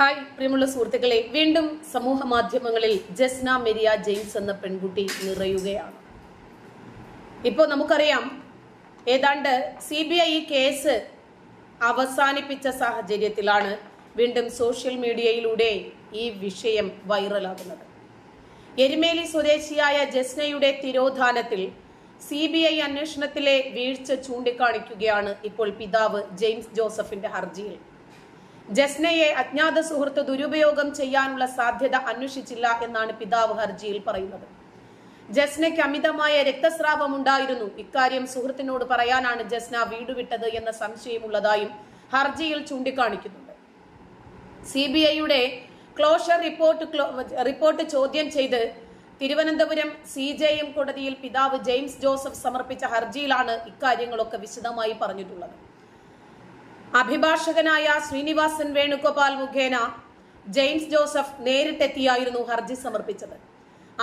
Hi പ്രിയമുള്ള സുഹൃത്തുക്കളെ. വീണ്ടും സമൂഹ മാധ്യമങ്ങളിൽ ജസ്ന മെരിയ ജെയിംസ് എന്ന പെൺകുട്ടി നിറയുകയാണ്. ഇപ്പോൾ നമുക്കറിയാം ഏതാണ്ട് സി ബി ഐ കേസ് അവസാനിപ്പിച്ച സാഹചര്യത്തിലാണ് വീണ്ടും സോഷ്യൽ മീഡിയയിലൂടെ ഈ വിഷയം വൈറലാകുന്നത്. എരുമേലി സ്വദേശിയായ ജസ്നയുടെ തിരോധാനത്തിൽ സി ബി ഐ അന്വേഷണത്തിലെ വീഴ്ച ചൂണ്ടിക്കാണിക്കുകയാണ് ഇപ്പോൾ പിതാവ് ജെയിംസ് ജോസഫിന്റെ ഹർജിയിൽ. ജസ്നയെ അജ്ഞാത സുഹൃത്ത് ദുരുപയോഗം ചെയ്യാനുള്ള സാധ്യത അന്വേഷിച്ചില്ല എന്നാണ് പിതാവ് ഹർജിയിൽ പറയുന്നത്. ജസ്നയ്ക്ക് അമിതമായ രക്തസ്രാവം ഉണ്ടായിരുന്നു. ഇക്കാര്യം സുഹൃത്തിനോട് പറയാനാണ് ജസ്ന വീട് വിട്ടത് എന്ന സംശയമുള്ളതായും ഹർജിയിൽ ചൂണ്ടിക്കാണിക്കുന്നുണ്ട്. സി ബി ഐയുടെ ക്ലോഷർ റിപ്പോർട്ട് റിപ്പോർട്ട് ചോദ്യം ചെയ്ത് തിരുവനന്തപുരം സി ജെ എം കോടതിയിൽ പിതാവ് ജെയിംസ് ജോസഫ് സമർപ്പിച്ച ഹർജിയിലാണ് ഇക്കാര്യങ്ങളൊക്കെ വിശദമായി പറഞ്ഞിട്ടുള്ളത്. അഭിഭാഷകനായ ശ്രീനിവാസൻ വേണുഗോപാൽ മുഖേന ജെയിംസ് ജോസഫ് നേരിട്ടെത്തിയായിരുന്നു ഹർജി സമർപ്പിച്ചത്.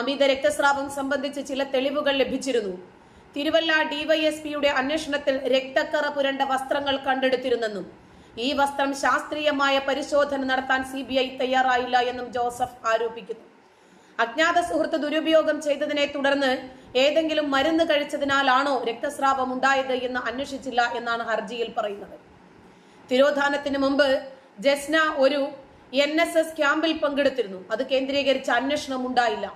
അമിത രക്തസ്രാവം സംബന്ധിച്ച് ചില തെളിവുകൾ ലഭിച്ചിരുന്നു. തിരുവല്ല ഡിവൈഎസ്പിയുടെ അന്വേഷണത്തിൽ രക്തക്കറ പുരണ്ട വസ്ത്രങ്ങൾ കണ്ടെടുത്തിരുന്നെന്നും ഈ വസ്ത്രം ശാസ്ത്രീയമായ പരിശോധന നടത്താൻ സി ബി ഐ തയ്യാറായില്ല എന്നും ജോസഫ് ആരോപിക്കുന്നു. അജ്ഞാത സുഹൃത്ത് ദുരുപയോഗം ചെയ്തതിനെ തുടർന്ന് ഏതെങ്കിലും മരുന്ന് കഴിച്ചതിനാലാണോ രക്തസ്രാവം ഉണ്ടായത് എന്ന് അന്വേഷിച്ചില്ല എന്നാണ് ഹർജിയിൽ പറയുന്നത്. തിരോധാനത്തിന് മുമ്പ് ജസ്ന ഒരു എൻ എസ് എസ് ക്യാമ്പിൽ പങ്കെടുത്തിരുന്നു. അത് കേന്ദ്രീകരിച്ച അന്വേഷണം ഉണ്ടായില്ല.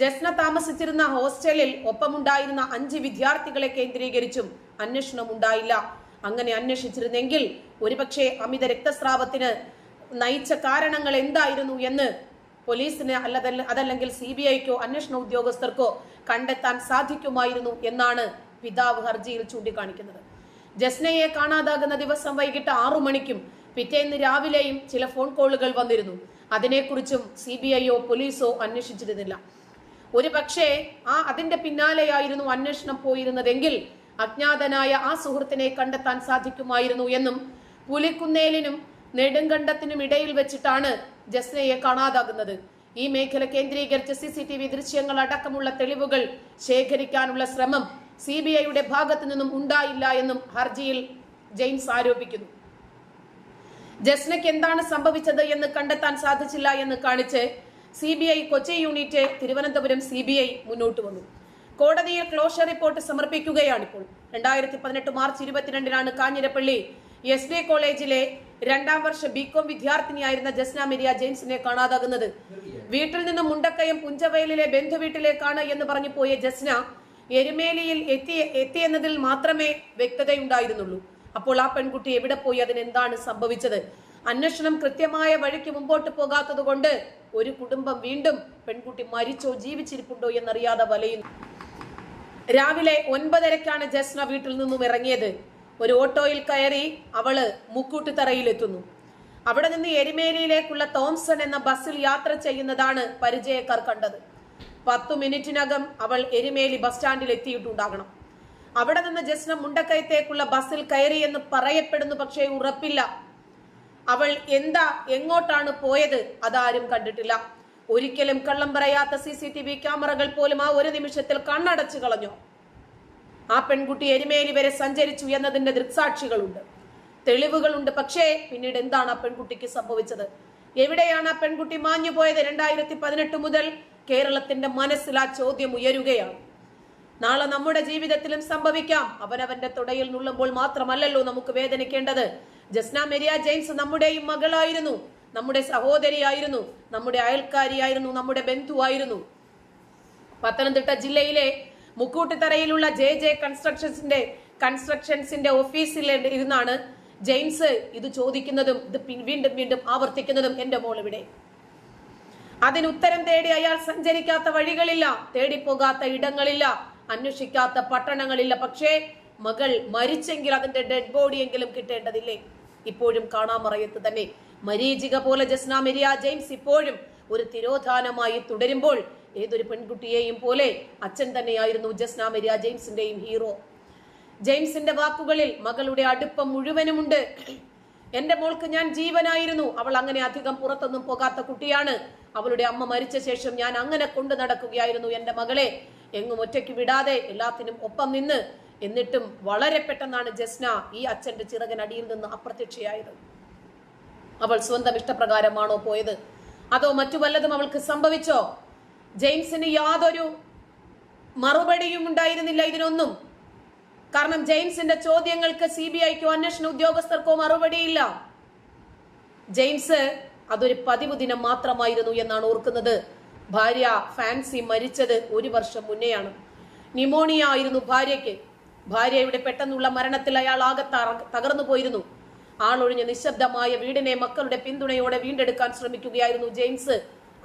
ജസ്ന താമസിച്ചിരുന്ന ഹോസ്റ്റലിൽ ഒപ്പമുണ്ടായിരുന്ന അഞ്ച് വിദ്യാർത്ഥികളെ കേന്ദ്രീകരിച്ചും അന്വേഷണം ഉണ്ടായില്ല. അങ്ങനെ അന്വേഷിച്ചിരുന്നെങ്കിൽ ഒരുപക്ഷെ അമിത രക്തസ്രാവത്തിന് നയിച്ച കാരണങ്ങൾ എന്തായിരുന്നു എന്ന് പോലീസിന് അല്ലതല്ല അതല്ലെങ്കിൽ സി ബി ഐക്കോ അന്വേഷണ ഉദ്യോഗസ്ഥർക്കോ കണ്ടെത്താൻ സാധിക്കുമായിരുന്നു എന്നാണ് പിതാവ് ഹർജിയിൽ ചൂണ്ടിക്കാണിക്കുന്നത്. ജസ്നയെ കാണാതാകുന്ന ദിവസം വൈകിട്ട് ആറു മണിക്കും പിറ്റേന്ന് രാവിലെയും ചില ഫോൺ കോളുകൾ വന്നിരുന്നു. അതിനെക്കുറിച്ചും സി ബി ഐയോ പോലീസോ അന്വേഷിച്ചിരുന്നില്ല. ഒരു പക്ഷേ ആ അതിന്റെ പിന്നാലെയായിരുന്നു അന്വേഷണം പോയിരുന്നതെങ്കിൽ അജ്ഞാതനായ ആ സുഹൃത്തിനെ കണ്ടെത്താൻ സാധിക്കുമായിരുന്നു എന്നും പുലിക്കുന്നേലിനും നെടുങ്കണ്ടത്തിനും ഇടയിൽ വെച്ചിട്ടാണ് ജസ്നയെ കാണാതാകുന്നത്. ഈ മേഖല കേന്ദ്രീകരിച്ച് സി സി ടി വി ദൃശ്യങ്ങൾ അടക്കമുള്ള തെളിവുകൾ ശേഖരിക്കാനുള്ള ശ്രമം സി ബി ഐയുടെ ഭാഗത്തു നിന്നും ഉണ്ടായില്ല എന്നും ഹർജിയിൽ ജെയിംസ് ആരോപിക്കുന്നു. ജസ്നയ്ക്ക് എന്താണ് സംഭവിച്ചത് എന്ന് കണ്ടെത്താൻ സാധിച്ചില്ല എന്ന് കാണിച്ച് C B I Kochi unit Thiruvananthapuram C B I മുന്നോട്ട് വന്നു. കോടതിയിൽ ക്ലോഷർ റിപ്പോർട്ട് സമർപ്പിക്കുകയാണിപ്പോൾ. രണ്ടായിരത്തി പതിനെട്ട് മാർച്ച് ഇരുപത്തിരണ്ടിനാണ് കാഞ്ഞിരപ്പള്ളി എസ് ഡി കോളേജിലെ രണ്ടാം വർഷ ബികോം വിദ്യാർത്ഥിനിയായിരുന്ന ജസ്ന മെരിയ ജെയിംസിനെ കാണാതാകുന്നത്. വീട്ടിൽ നിന്നും മുണ്ടക്കയം പുഞ്ചവയലിലെ ബന്ധുവീട്ടിലേക്കാണ് എന്ന് പറഞ്ഞു പോയ ജസ്ന എരുമേലിയിൽ എത്തി എത്തിയെന്നതിൽ മാത്രമേ വ്യക്തതയുണ്ടായിരുന്നുള്ളൂ. അപ്പോൾ ആ പെൺകുട്ടി എവിടെ പോയി? അതിന് എന്താണ് സംഭവിച്ചത്? അന്വേഷണം കൃത്യമായ വഴിക്ക് മുമ്പോട്ട് പോകാത്തത് കൊണ്ട് ഒരു കുടുംബം വീണ്ടും പെൺകുട്ടി മരിച്ചോ ജീവിച്ചിരിപ്പുണ്ടോ എന്നറിയാതെ വലയുന്നു. രാവിലെ ഒൻപതരക്കാണ് ജസ്ന വീട്ടിൽ നിന്നും ഇറങ്ങിയത്. ഒരു ഓട്ടോയിൽ കയറി അവൾ മുക്കൂട്ടിത്തറയിലെത്തുന്നു അവിടെ നിന്ന് എരുമേലിയിലേക്കുള്ള തോംസൺ എന്ന ബസ്സിൽ യാത്ര ചെയ്യുന്നതാണ് പരിചയക്കാർ കണ്ടത്. പത്തു മിനിറ്റിനകം അവൾ എരുമേലി ബസ് സ്റ്റാൻഡിൽ എത്തിയിട്ടുണ്ടാകണം. അവിടെ നിന്ന് ജസ്ന മുണ്ടക്കയത്തേക്കുള്ള ബസ്സിൽ കയറി എന്ന് പറയപ്പെടുന്നു പക്ഷേ ഉറപ്പില്ല. അവൾ എന്താ എങ്ങോട്ടാണ് പോയത് അതാരും കണ്ടിട്ടില്ല. ഒരിക്കലും കള്ളം പറയാത്ത സി സി ടി വി ക്യാമറകൾ പോലും ആ ഒരു നിമിഷത്തിൽ കണ്ണടച്ചു കളഞ്ഞു. ആ പെൺകുട്ടി എരുമേലി വരെ സഞ്ചരിച്ചു എന്നതിന്റെ ദൃക്സാക്ഷികളുണ്ട്. തെളിവുകളുണ്ട് പക്ഷേ പിന്നീട് എന്താണ് ആ പെൺകുട്ടിക്ക് സംഭവിച്ചത്? എവിടെയാണ് ആ പെൺകുട്ടി മാഞ്ഞു പോയത് രണ്ടായിരത്തി പതിനെട്ട് മുതൽ കേരളത്തിന്റെ മനസ്സിൽ ആ ചോദ്യം ഉയരുകയാണ്. നാളെ നമ്മുടെ ജീവിതത്തിലും സംഭവിക്കാം. അവനവന്റെ തുടയിൽ നുള്ളുമ്പോൾ മാത്രമല്ലല്ലോ നമുക്ക് വേദനിക്കേണ്ടത്. ജസ്ന മെരിയ ജെയിംസ് നമ്മുടെയും മകളായിരുന്നു. നമ്മുടെ സഹോദരിയായിരുന്നു. നമ്മുടെ അയൽക്കാരിയായിരുന്നു. നമ്മുടെ ബന്ധുവായിരുന്നു. പത്തനംതിട്ട ജില്ലയിലെ മുക്കൂട്ടിത്തറയിലുള്ള ജെ ജെ കൺസ്ട്രക്ഷൻസിന്റെ കൺസ്ട്രക്ഷൻസിന്റെ ഓഫീസിൽ ഇരുന്നാണ് ജെയിംസ് ഇത് ചോദിക്കുന്നതും ഇത് വീണ്ടും വീണ്ടും ആവർത്തിക്കുന്നതും എന്റെ മോൾ ഇവിടെ അതിന് ഉത്തരം തേടി അയാൾ സഞ്ചരിക്കാത്ത വഴികളില്ല തേടിപ്പോകാത്ത ഇടങ്ങളില്ല അന്വേഷിക്കാത്ത പട്ടണങ്ങളില്ല. പക്ഷേ മകൾ മരിച്ചെങ്കിൽ അതിന്റെ ഡെഡ് ബോഡിയെങ്കിലും കിട്ടേണ്ടതില്ലേ? ഇപ്പോഴും കാണാമറയത്ത് തന്നെ. മരീചിക പോലെ ജസ്ന മെരിയ ജെയിംസ് ഇപ്പോഴും ഒരു തിരോധാനമായി തുടരുമ്പോൾ ഏതൊരു പെൺകുട്ടിയെയും പോലെ അച്ഛൻ തന്നെയായിരുന്നു ജസ്ന മെരിയ ജെയിംസിന്റെയും ഹീറോ. ജെയിംസിന്റെ വാക്കുകളിൽ മകളുടെ അടുപ്പം മുഴുവനുമുണ്ട്. എന്റെ മോൾക്ക് ഞാൻ ജീവനായിരുന്നു. അവൾ അങ്ങനെ അധികം പുറത്തൊന്നും പോകാത്ത കുട്ടിയാണ്. അവളുടെ അമ്മ മരിച്ച ശേഷം ഞാൻ അങ്ങനെ കൊണ്ടു നടക്കുകയായിരുന്നു എന്റെ മകളെ. എങ്ങും ഒറ്റയ്ക്ക് വിടാതെ എല്ലാത്തിനും ഒപ്പം നിന്ന് എന്നിട്ടും വളരെ പെട്ടെന്നാണ് ജസ്ന ഈ അച്ഛന്റെ ചിറകനടിയിൽ നിന്ന് അപ്രത്യക്ഷയായത്. അവൾ സ്വന്തം ഇഷ്ടപ്രകാരമാണോ പോയത്? അതോ മറ്റു വല്ലതും അവൾക്ക് സംഭവിച്ചോ? ജെയിംസിന് യാതൊരു മറുപടിയും ഉണ്ടായിരുന്നില്ല ഇതിനൊന്നും. കാരണം ജെയിംസിന്റെ ചോദ്യങ്ങൾക്ക് സി ബി ഐക്കോ അന്വേഷണ ഉദ്യോഗസ്ഥർക്കോ മറുപടിയില്ല. ജെയിംസ് അതൊരു പതിവ് ദിനം മാത്രമായിരുന്നു എന്നാണ് ഓർക്കുന്നത്. ഭാര്യ ഫാൻസി മരിച്ചത് ഒരു വർഷം മുന്നെയാണ്. ന്യൂമോണിയ ആയിരുന്നു ഭാര്യയ്ക്ക്. ഭാര്യയുടെ പെട്ടെന്നുള്ള മരണത്തിൽ അയാൾ ആകെ തകർന്നു പോയിരുന്നു. ആളൊഴിഞ്ഞ നിശബ്ദമായ വീടിനെ മക്കളുടെ പിന്തുണയോടെ വീണ്ടെടുക്കാൻ ശ്രമിക്കുകയായിരുന്നു ജെയിംസ്.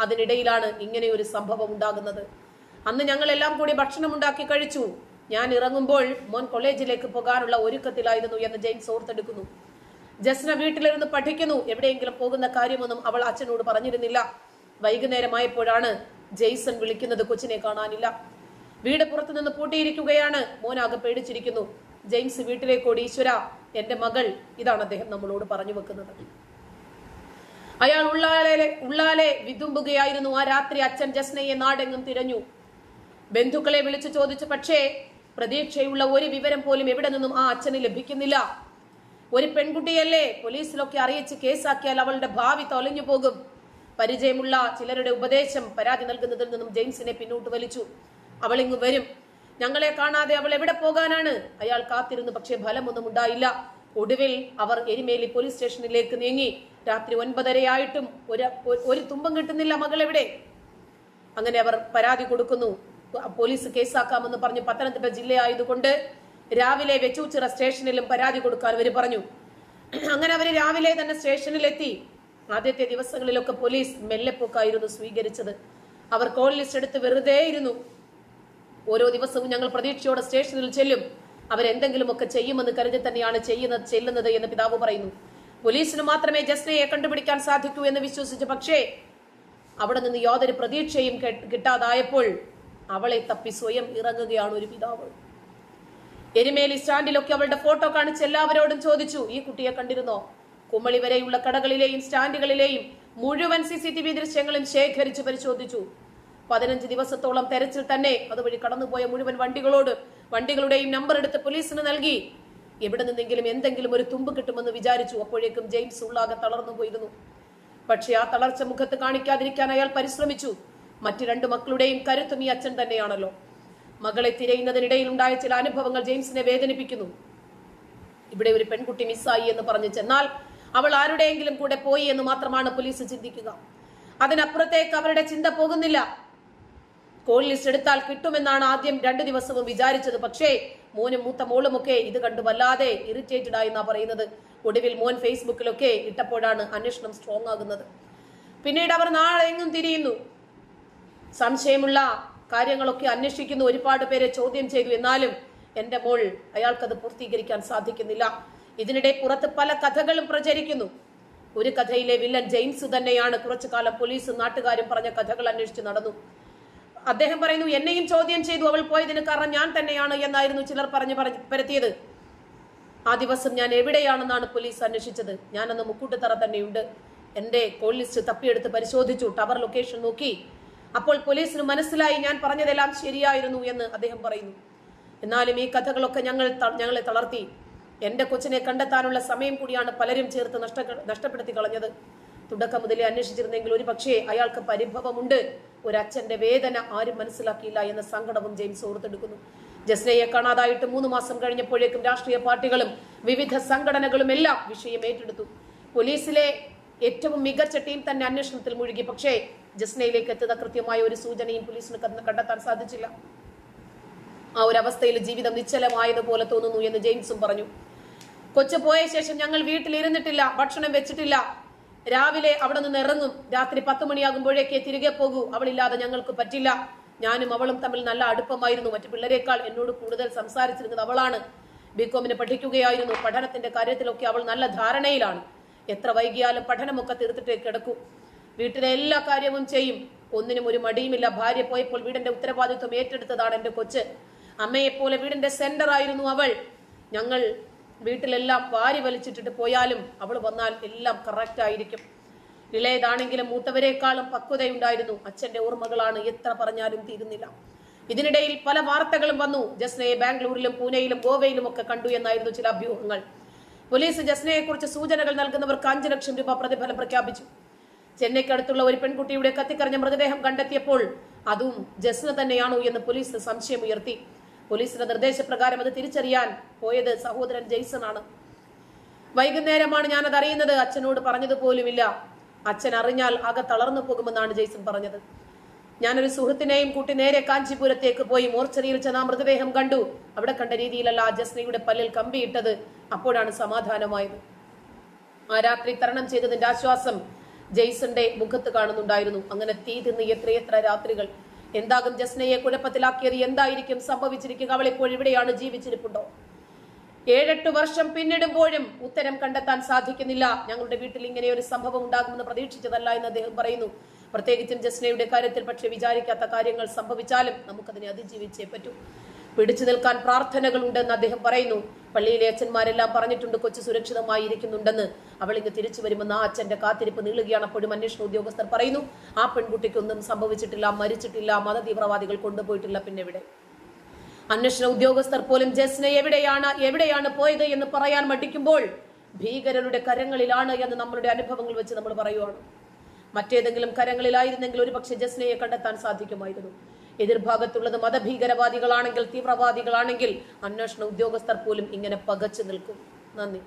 അതിനിടയിലാണ് ഇങ്ങനെ ഒരു സംഭവം ഉണ്ടാകുന്നത്. അന്ന് ഞങ്ങളെല്ലാം കൂടി ഭക്ഷണം ഉണ്ടാക്കി കഴിച്ചു. ഞാൻ ഇറങ്ങുമ്പോൾ മോൻ കോളേജിലേക്ക് പോകാനുള്ള ഒരുക്കത്തിലായിരുന്നു എന്ന് ജെയിംസ് ഓർത്തെടുക്കുന്നു. ജസ്ന വീട്ടിലിരുന്ന് പഠിക്കുന്നു. എവിടെയെങ്കിലും പോകുന്ന കാര്യമൊന്നും അവൾ അച്ഛനോട് പറഞ്ഞിരുന്നില്ല. വൈകുന്നേരമായപ്പോഴാണ് ജെയ്സൺ വിളിക്കുന്നത് കൊച്ചിനെ കാണാനില്ല. വീട് പുറത്തുനിന്ന് പൂട്ടിയിരിക്കുകയാണ്. മോനാകെ പേടിച്ചിരിക്കുന്നു. ജെയിംസ് വീട്ടിലേക്ക് ഓടി ഈശ്വര എന്റെ മകൾ ഇതാണ് അദ്ദേഹം നമ്മളോട് പറഞ്ഞു വെക്കുന്നത്. അയാൾ ഉള്ളാലെ ഉള്ളാലെ വിതുമ്പുകയായിരുന്നു. ആ രാത്രി അച്ഛൻ ജസ്നയെ നാടെങ്ങും തിരഞ്ഞു. ബന്ധുക്കളെ വിളിച്ചു ചോദിച്ചു പക്ഷേ പ്രതീക്ഷയുള്ള ഒരു വിവരം പോലും എവിടെ നിന്നും ആ അച്ഛന് ലഭിക്കുന്നില്ല. ഒരു പെൺകുട്ടിയല്ലേ പോലീസിലൊക്കെ അറിയിച്ച് കേസാക്കിയാൽ അവളുടെ ഭാവി തൊലഞ്ഞു പോകും. പരിചയമുള്ള ചിലരുടെ ഉപദേശം പരാതി നൽകുന്നതിൽ നിന്നും ജെയിംസിനെ പിന്നോട്ട് വലിച്ചു. അവളിങ്ങ് വരും. ഞങ്ങളെ കാണാതെ അവൾ എവിടെ പോകാനാണ്? അയാൾ കാത്തിരുന്നു പക്ഷേ ഫലമൊന്നും ഉണ്ടായില്ല. ഒടുവിൽ അവർ എരിമേലി പോലീസ് സ്റ്റേഷനിലേക്ക് നീങ്ങി. രാത്രി ഒൻപതരയായിട്ടും ഒരു ഒരു തുമ്പം കിട്ടുന്നില്ല മകൾ എവിടെ അങ്ങനെ അവർ പരാതി കൊടുക്കുന്നു. പോലീസ് കേസാക്കാമെന്ന് പറഞ്ഞ് പത്തനംതിട്ട ജില്ലയായതുകൊണ്ട് രാവിലെ വെച്ചൂച്ചിറ സ്റ്റേഷനിലും പരാതി കൊടുക്കാൻ അവർ പറഞ്ഞു. അങ്ങനെ അവർ രാവിലെ തന്നെ സ്റ്റേഷനിലെത്തി. ആദ്യത്തെ ദിവസങ്ങളിലൊക്കെ പോലീസ് മെല്ലെപ്പൊക്കായിരുന്നു സ്വീകരിച്ചത്. അവർ കോൾ ലിസ്റ്റ് എടുത്ത് വെറുതെ ഇരുന്നു ഓരോ ദിവസവും ഞങ്ങൾ പ്രതീക്ഷയോടെ സ്റ്റേഷനിൽ ചെല്ലും. അവരെന്തെങ്കിലുമൊക്കെ ചെയ്യുമെന്ന് കരുതി തന്നെയാണ് ചെയ്യുന്നത് ചെല്ലുന്നത് എന്ന് പിതാവ് പറയുന്നു. പോലീസിന് മാത്രമേ ജസ്നയെ കണ്ടുപിടിക്കാൻ സാധിക്കൂ എന്ന് വിശ്വസിച്ചു പക്ഷേ അവിടെ നിന്ന് യാതൊരു പ്രതീക്ഷയും കിട്ടാതായപ്പോൾ അവളെ തപ്പി സ്വയം ഇറങ്ങുകയാണ് ഒരു പിതാവ്. എരിമേലി സ്റ്റാൻഡിലൊക്കെ അവളുടെ ഫോട്ടോ കാണിച്ച് എല്ലാവരോടും ചോദിച്ചു ഈ കുട്ടിയെ കണ്ടിരുന്നോ? കുമളി വരെയുള്ള കടകളിലെയും സ്റ്റാൻഡുകളിലെയും മുഴുവൻ സി സി ടി വി ദൃശ്യങ്ങളും ശേഖരിച്ച് പരിശോധിച്ചു. പതിനഞ്ച് ദിവസത്തോളം തെരച്ചിൽ തന്നെ അതുവഴി കടന്നുപോയ മുഴുവൻ വണ്ടികളോട് വണ്ടികളുടെയും നമ്പർ എടുത്ത് പോലീസിന് നൽകി. എവിടെ നിന്നെങ്കിലും എന്തെങ്കിലും ഒരു തുമ്പ് കിട്ടുമെന്ന് വിചാരിച്ചു അപ്പോഴേക്കും ജെയിംസ് ഉള്ളാകെ തളർന്നു പോയിരുന്നു പക്ഷേ ആ തളർച്ച മുഖത്ത് കാണിക്കാതിരിക്കാൻ അയാൾ പരിശ്രമിച്ചു. മറ്റു രണ്ട് മക്കളുടെയും കരുത്തും ഈ അച്ഛൻ തന്നെയാണല്ലോ. മകളെ തിരയുന്നതിനിടയിൽ ഉണ്ടായ ചില അനുഭവങ്ങൾ ജെയിംസിനെ വേദനിപ്പിക്കുന്നു. ഇവിടെ ഒരു പെൺകുട്ടി മിസ്സായി എന്ന് പറഞ്ഞു ചെന്നാൽ അവൾ ആരുടെയെങ്കിലും കൂടെ പോയി എന്ന് മാത്രമാണ് പോലീസ് ചിന്തിക്കുക. അതിനപ്പുറത്തേക്ക് അവരുടെ ചിന്ത പോകുന്നില്ല. കോൾ ലിസ്റ്റ് എടുത്താൽ കിട്ടുമെന്നാണ് ആദ്യം രണ്ടു ദിവസവും വിചാരിച്ചത്. പക്ഷേ മോനും മൂത്ത മോളുമൊക്കെ ഇത് കണ്ടു വല്ലാതെ ഇറിറ്റേറ്റഡ് ആയി എന്നാ പറയുന്നത്. ഒടുവിൽ മോൻ ഫേസ്ബുക്കിലൊക്കെ ഇട്ടപ്പോഴാണ് അന്വേഷണം സ്ട്രോങ് ആകുന്നത്. പിന്നീട് അവർ നാളെ എങ്ങും തിരിയുന്നു. സംശയമുള്ള കാര്യങ്ങളൊക്കെ അന്വേഷിക്കുന്ന ഒരുപാട് പേരെ ചോദ്യം ചെയ്തു. എന്നാലും എന്റെ മോൾ അയാൾക്കത് പൂർത്തീകരിക്കാൻ സാധിക്കുന്നില്ല. ഇതിനിടെ പുറത്ത് പല കഥകളും പ്രചരിക്കുന്നു. ഒരു കഥയിലെ വില്ലൻ ജെയിംസ് തന്നെയാണ് കുറച്ചു കാലം പോലീസും നാട്ടുകാരും പറഞ്ഞ കഥകൾ അന്വേഷിച്ച് നടന്നു. അദ്ദേഹം പറയുന്നു എന്നെയും ചോദ്യം ചെയ്തു അവൾ പോയതിന് കാരണം ഞാൻ തന്നെയാണ് എന്നായിരുന്നു ചിലർ പറഞ്ഞു പരത്തിയത്. ആ ദിവസം ഞാൻ എവിടെയാണെന്നാണ് പോലീസ് അന്വേഷിച്ചത്. ഞാനന്ന് മുക്കൂട്ടുതറ തന്നെയുണ്ട്. എന്റെ കോൾ ലിസ്റ്റ് തപ്പിയെടുത്ത് പരിശോധിച്ചു. ടവർ ലൊക്കേഷൻ നോക്കി അപ്പോൾ പോലീസിന് മനസ്സിലായി ഞാൻ പറഞ്ഞതെല്ലാം ശരിയായിരുന്നു എന്ന് അദ്ദേഹം പറയുന്നു. എന്നാലും ഈ കഥകളൊക്കെ ഞങ്ങൾ ഞങ്ങളെ തളർത്തി. എന്റെ കൊച്ചിനെ കണ്ടെത്താനുള്ള സമയം കൂടിയാണ് പലരും ചേർത്ത് നഷ്ട നഷ്ടപ്പെടുത്തി കളഞ്ഞത്. തുടക്കം മുതലേ അന്വേഷിച്ചിരുന്നെങ്കിൽ ഒരു പക്ഷേ അയാൾക്ക് പരിഭവമുണ്ട്. ഒരച്ഛന്റെ വേദന ആരും മനസ്സിലാക്കിയില്ല എന്ന സങ്കടവും ജെയിംസ് ഓർത്തെടുക്കുന്നു. ജസ്നയെ കാണാതായിട്ട് മൂന്ന് മാസം കഴിഞ്ഞപ്പോഴേക്കും രാഷ്ട്രീയ പാർട്ടികളും വിവിധ സംഘടനകളും എല്ലാം വിഷയം ഏറ്റെടുത്തു. പോലീസിലെ ഏറ്റവും മികച്ച ടീം തന്നെ അന്വേഷണത്തിൽ മുഴുകി. പക്ഷേ ജസ്നയിലേക്ക് എത്തുന്ന കൃത്യമായ ഒരു സൂചനയും പോലീസിന് കണ്ട- കണ്ടെത്താൻ സാധിച്ചില്ല. ആ ഒരു അവസ്ഥയിൽ ജീവിതം നിശ്ചലമായതുപോലെ തോന്നുന്നു എന്ന് ജെയിംസും പറഞ്ഞു. കൊച്ചു പോയ ശേഷം ഞങ്ങൾ വീട്ടിലിരുന്നിട്ടില്ല ഭക്ഷണം വെച്ചിട്ടില്ല. രാവിലെ അവിടെ നിന്ന് ഇറങ്ങും. രാത്രി പത്ത് മണിയാകുമ്പോഴേക്കേ തിരികെ പോകൂ. അവളില്ലാതെ ഞങ്ങൾക്ക് പറ്റില്ല. ഞാനും അവളും തമ്മിൽ നല്ല അടുപ്പമായിരുന്നു. മറ്റു പിള്ളേരെക്കാൾ എന്നോട് കൂടുതൽ സംസാരിച്ചിരുന്നത് അവളാണ്. ബികോമിന് പഠിക്കുകയായിരുന്നു. പഠനത്തിന്റെ കാര്യത്തിലൊക്കെ അവൾ നല്ല ധാരണയിലാണ്. എത്ര വൈകിയാലും പഠനമൊക്കെ തീർത്തിട്ടേ കിടക്കൂ. വീട്ടിലെ എല്ലാ കാര്യവും ചെയ്യും. ഒന്നിനും ഒരു മടിയുമില്ല. ഭാര്യ പോയപ്പോൾ വീടിന്റെ ഉത്തരവാദിത്വം ഏറ്റെടുത്തതാണ് എന്റെ കൊച്ച്. അമ്മയെപ്പോലെ വീടിന്റെ സെന്റർ ആയിരുന്നു അവൾ. ഞങ്ങൾ വീട്ടിലെല്ലാം വാരി വലിച്ചിട്ടിട്ട് പോയാലും അവൾ വന്നാൽ എല്ലാം കറക്റ്റ് ആയിരിക്കും. ഇളയതാണെങ്കിലും മൂത്തവരെക്കാളും പക്വതയുണ്ടായിരുന്നു. അച്ഛന്റെ ഓർമ്മകളാണ് എത്ര പറഞ്ഞാലും തീരുന്നില്ല. ഇതിനിടയിൽ പല വാർത്തകളും വന്നു. ജസ്നയെ ബാംഗ്ലൂരിലും പൂനെയിലും ഗോവയിലും ഒക്കെ കണ്ടു എന്നായിരുന്നു ചില അഭ്യൂഹങ്ങൾ. പോലീസ് ജസ്നയെക്കുറിച്ച് സൂചനകൾ നൽകുന്നവർക്ക് അഞ്ചു ലക്ഷം രൂപ പ്രതിഫലം പ്രഖ്യാപിച്ചു. ചെന്നൈക്കടുത്തുള്ള ഒരു പെൺകുട്ടിയുടെ കത്തിക്കറിഞ്ഞ മൃതദേഹം കണ്ടെത്തിയപ്പോൾ അതും ജസ്ന തന്നെയാണോ എന്ന് പോലീസ് സംശയമുയർത്തി. പോലീസിന്റെ നിർദ്ദേശപ്രകാരം അത് തിരിച്ചറിയാൻ പോയത് സഹോദരൻ ജെയ്സൺ ആണ് വൈകുന്നേരമാണ് ഞാനത് അറിയുന്നത്. അച്ഛനോട് പറഞ്ഞതുപോലുമില്ല. അച്ഛൻ അറിഞ്ഞാൽ ആകെ തളർന്നു പോകുമെന്നാണ് ജെയ്സൺ പറഞ്ഞത്. ഞാനൊരു സുഹൃത്തിനെയും കൂട്ടി നേരെ കാഞ്ചിപുരത്തേക്ക് പോയി മോർച്ചറിയിൽ ചെന്ന മൃതദേഹം കണ്ടു. അവിടെ കണ്ട രീതിയിലല്ല ജസ്നയുടെ പല്ലിൽ കമ്പിയിട്ടത്. അപ്പോഴാണ് സമാധാനമായത്. ആ രാത്രി തരണം ചെയ്തതിന്റെ ആശ്വാസം ജെയ്സന്റെ മുഖത്ത് കാണുന്നുണ്ടായിരുന്നു. അങ്ങനെ തീ തിന്ന് എത്രയെത്ര രാത്രികൾ. എന്താകും ജസ്നയെ കുഴപ്പത്തിലാക്കിയത്? എന്തായിരിക്കും? സംഭവിച്ചിരിക്കുക? അവൾ ഇപ്പോൾ ഇവിടെയാണ് ജീവിച്ചിരിപ്പുണ്ടോ? ഏഴെട്ട് വർഷം പിന്നിടുമ്പോഴും ഉത്തരം കണ്ടെത്താൻ സാധിക്കുന്നില്ല. ഞങ്ങളുടെ വീട്ടിൽ ഇങ്ങനെ ഒരു സംഭവം ഉണ്ടാകുമെന്ന് പ്രതീക്ഷിച്ചതല്ല എന്ന് അദ്ദേഹം പറയുന്നു. പ്രത്യേകിച്ചും ജസ്നയുടെ കാര്യത്തിൽ പക്ഷെ വിചാരിക്കാത്ത കാര്യങ്ങൾ സംഭവിച്ചാലും നമുക്കതിനെ അതിജീവിച്ചേ പറ്റൂ. പിടിച്ചു നിൽക്കാൻ പ്രാർത്ഥനകൾ ഉണ്ടെന്ന് അദ്ദേഹം പറയുന്നു. പള്ളിയിലെ അച്ഛന്മാരെല്ലാം പറഞ്ഞിട്ടുണ്ട് കൊച്ചു സുരക്ഷിതമായി ഇരിക്കുന്നുണ്ടെന്ന് അവൾ ഇങ്ങ് തിരിച്ചു വരുമെന്ന് ആ അച്ഛന്റെ കാത്തിരിപ്പ് നീളുകയാണ് അപ്പോഴും അന്വേഷണ ഉദ്യോഗസ്ഥർ പറയുന്നു. ആ പെൺകുട്ടിക്കൊന്നും സംഭവിച്ചിട്ടില്ല മരിച്ചിട്ടില്ല മത തീവ്രവാദികൾ കൊണ്ടുപോയിട്ടില്ല പിന്നെ എവിടെ? അന്വേഷണ ഉദ്യോഗസ്ഥർ പോലും ജസ്ന എവിടെയാണ് എവിടെയാണ് പോയത് എന്ന് പറയാൻ മടിക്കുമ്പോൾ ഭീകരരുടെ കരങ്ങളിലാണ് എന്ന് നമ്മളുടെ അനുഭവങ്ങൾ വെച്ച് നമ്മൾ പറയുവാണ്. മറ്റേതെങ്കിലും കരങ്ങളിലായിരുന്നെങ്കിൽ ഒരുപക്ഷെ ജസ്നയെ കണ്ടെത്താൻ സാധിക്കുമായിരുന്നു. എതിർഭാഗത്തുള്ളത് മതഭീകരവാദികളാണെങ്കിൽ തീവ്രവാദികളാണെങ്കിൽ അന്വേഷണ ഉദ്യോഗസ്ഥർ പോലും ഇങ്ങനെ പകച്ചു നിൽക്കും. നന്ദി.